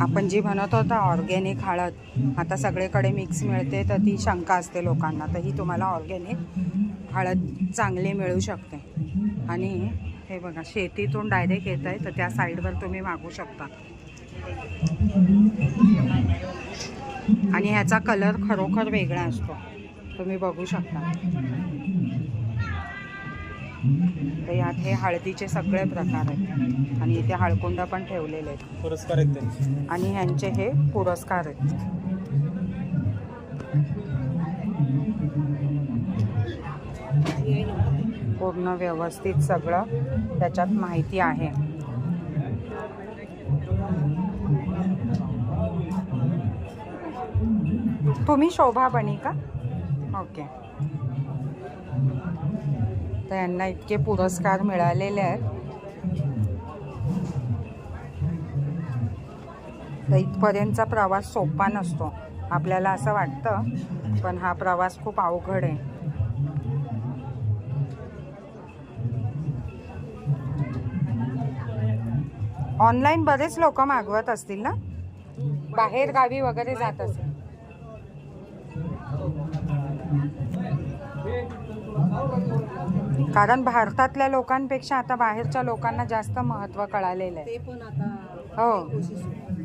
आपण जी म्हणत होता ऑर्गॅनिक हळद आता सगळीकडे मिक्स मिळते तर ती शंका असते लोकांना. तर ही तुम्हाला ऑर्गॅनिक हळद चांगली मिळू शकते. आणि हे बघा शेतीतून डायरेक्ट येत आहे तर त्या साईडवर तुम्ही मागू शकता. आणि ह्याचा कलर खरोखर वेगळा असतो. तुम्ही बघू शकता. तर यात हे हळदीचे सगळे प्रकार आहेत. आणि इथे हळकुंड पण ठेवलेले आहेत. पुरस्कार आहेत आणि ह्यांचे हे पुरस्कार आहेत. पूर्ण व्यवस्थित सगळं त्याच्यात माहिती आहे. तुम्ही शोभा बनी का? ओके. तर यांना इतके पुरस्कार मिळालेले आहेत. तर इथपर्यंतचा प्रवास सोपा नसतो आपल्याला असं वाटतं पण हा प्रवास खूप अवघड आहे. ऑनलाईन बरेच लोक मागवत असतील ना? बाहेर गावी वगैरे जात असेल. कारण भारतातल्या लोकांपेक्षा आता बाहेरच्या लोकांना जास्त महत्त्व कळालेलं आहे. ते पण आता हो.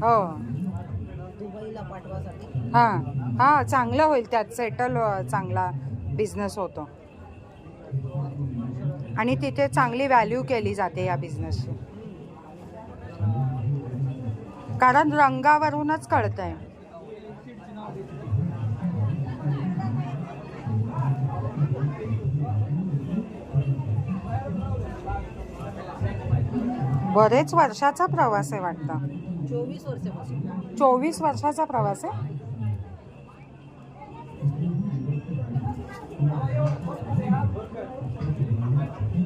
हो दुबईला पाठवासाठी. हां. हां चांगलं होईल त्यात. सेटल चांगला बिझनेस होतो. आणि तिथे चांगली व्हॅल्यू केली जाते या बिझनेसची कारण रंगावरूनच कळतंय. बरेच वर्षाचा प्रवास आहे वाटतं. चोवीस वर्षापासून. चोवीस वर्षाचा प्रवास आहे?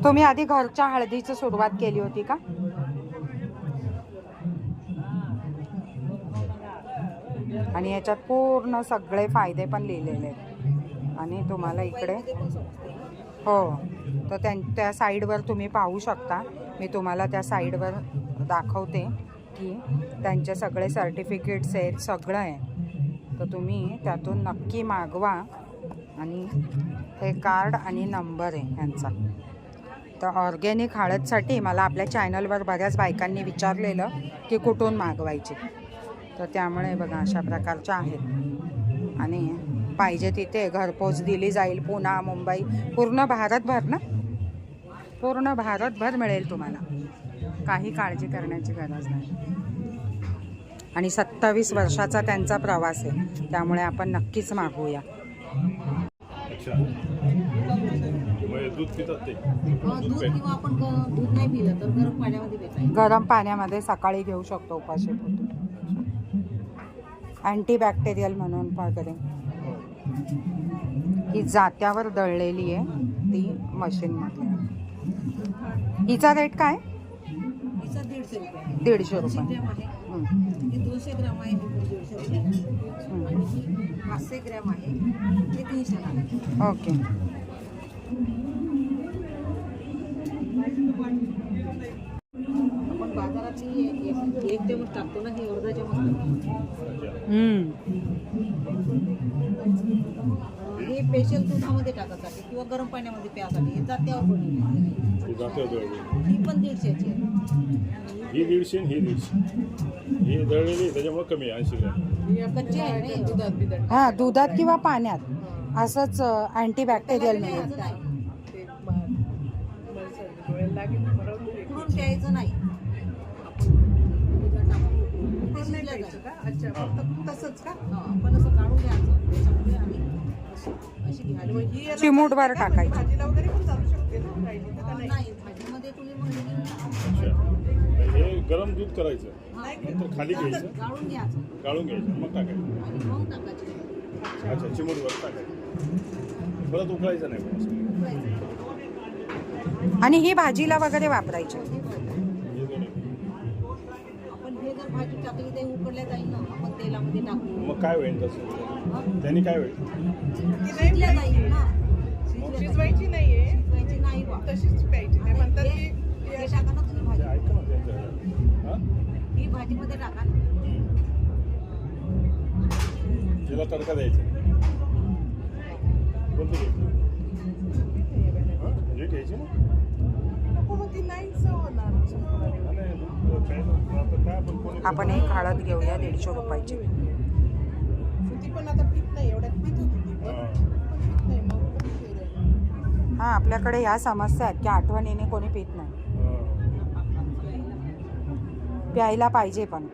तुम्ही आधी घरच्या हळदीची सुरुवात केली होती का? आणि याच्यात पूर्ण सगळे फायदे पण लिहिलेले आणि तुम्हाला इकडे. हो. तर त्यां त्या साईडवर तुम्ही पाहू शकता. मी तुम्हाला त्या साईडवर दाखवते की त्यांचे सगळे सर्टिफिकेट्स आहेत सगळं आहे. तर तुम्ही त्यातून नक्की मागवा आणि हे कार्ड आणि नंबर आहे ह्यांचा. तर ऑर्गॅनिक हळदसाठी मला आपल्या चॅनलवर बऱ्याच बायकांनी विचारलेलं की कुठून मागवायची. तर त्यामुळे बघा अशा प्रकारच्या आहेत. आणि पाहिजे तिथे. घरपोच दिली जाईल पुणा मुंबई. पूर्ण भारतभर ना? पूर्ण भारतभर मिळेल तुम्हाला. काही काळजी करण्याची गरज नाही. आणि सत्तावीस वर्षाचा त्यांचा प्रवास आहे. त्यामुळे आपण नक्कीच मागूया. अच्छा. मग दूध पितात ते? अं, दूध दूध पॅक किंवा आपण ग- दूध नाही पिलं तर गरम पाण्यामध्ये प्यायचं गरम पाण्यामध्ये सकाळी घेऊ शकतो उपाशी. पोटी अँटीबॅक्टेरियल म्हणून वगैरे ही जात्यावर दळलेली आहे ती मशीनमध्ये हिचा रेट काय? दीडशे रुपये आहे. दोनशे ग्रॅम पाचशे ग्रॅम आहे ओके आपण बाजारातली एक- एक चमच टाकतो ना ही अर्धा चमच. हे स्पेशल दुधामध्ये किंवा गरम पाण्यामध्ये प्यासाठी हे जात्यावर बनवली ते जाते दळली ही पण दीडशेची आहे. ही दीडशे आणि ही दीडशे. ही दळलेली आहे, त्याच्यामुळे कमी आहे ऐंशी ग्रॅम. कच्ची आहे ना ही दुधात बिधात हा दुधात किंवा पाण्यात. असंच अँटीबॅक्टेरियल मिळेल प्यायचं नाही. तसंच का? आपण असं काढून घ्यायचं. त्याच्यामध्ये आणि अशी- अशी घ्यायला ही याला चिमूटभर चालते का? टाकायची. भाजीला वगैरे पण चालू शकते ना? राहिली तर का नाही. नाही भाजीमध्ये तुम्ही म्हणजे अच्छा. हे गरम दूध करायचं? नंतर खाली घ्यायचं. गाळून घ्यायचं. गाळून घ्यायचं मग टाकायचं. आणि मग टाकायची. अच्छा. चिमूटवर टाकायचं. परत उकळायचं नाही. आणि ही भाजीला वगैरे वापरायची. भाजी ते उकडल्या जाईल ना तेलामध्ये मग काय होईल तसं? त्यांनी काय होईल? नाहीये. नाही तशीच प्यायची. नाही ना तुम्ही भाजी. भाजीमध्ये तिला तडका द्यायचा. म्हणजे ना? आपण एक हळद घेऊया दीडशे रुपयाची. हां. आपल्याकडे ह्या समस्या आहेत की आठवणीने कोणी पित नाही. प्यायला पाहिजे पण.